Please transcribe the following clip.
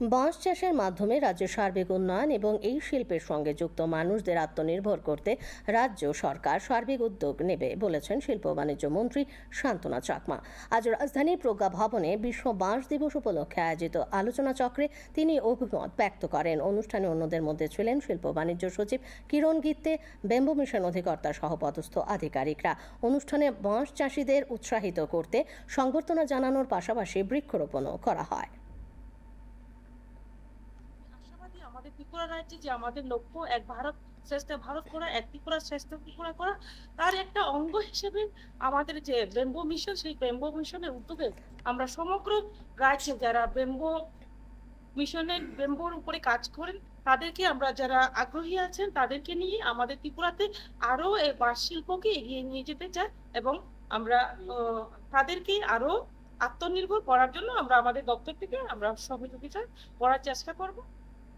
বাঁশ চাষের মাধ্যমে রাজ্যের সার্বিক উন্নয়ন এবং এই শিল্পের সঙ্গে যুক্ত মানুষদের আত্মনির্ভর করতে রাজ্য সরকার সার্বিক উদ্যোগ নেবে, বলেছেন শিল্প বাণিজ্য মন্ত্রী শান্তনা চাকমা। আজ রাজধানীর প্রজ্ঞা ভবনে বিশ্ব বাঁশ দিবস উপলক্ষে আয়োজিত আলোচনা চক্রে তিনি অভিমত ব্যক্ত করেন। অনুষ্ঠানে অন্যদের মধ্যে ছিলেন শিল্প বাণিজ্য সচিব কিরণ গিত্তে, বেম্বু মিশন অধিকর্তা সহ পদস্থ আধিকারিকরা। অনুষ্ঠানে বাঁশ চাষিদের উৎসাহিত করতে সংবর্ধনা জানানোর পাশাপাশি বৃক্ষরোপণও করা হয়। আশাবাদী আমাদের ত্রিপুরা রাজ্যে যে আমাদের লক্ষ্য, এক ভারত শ্রেষ্ঠ ভারত করা, এক ত্রিপুরা শ্রেষ্ঠ ত্রিপুরা করা, তার একটা অঙ্গ হিসেবে আমাদের যে বেম্বো মিশন সেই বেম্বো মিশনের উদ্যোগে আমরা সমগ্র রাজ্যে যারা বেম্বো মিশনের বেম্বোর উপরে কাজ করেন, তাদেরকে আমরা যারা আগ্রহী আছেন, তাদেরকে নিয়ে আমাদের ত্রিপুরাতে আরও এই বাঁশ শিল্পকে এগিয়ে নিয়ে যেতে চাই এবং আমরা তাদেরকে আরও আত্মনির্ভর করার জন্য আমরা আমাদের দপ্তর থেকে আমরা সহযোগিতা করার চেষ্টা করব।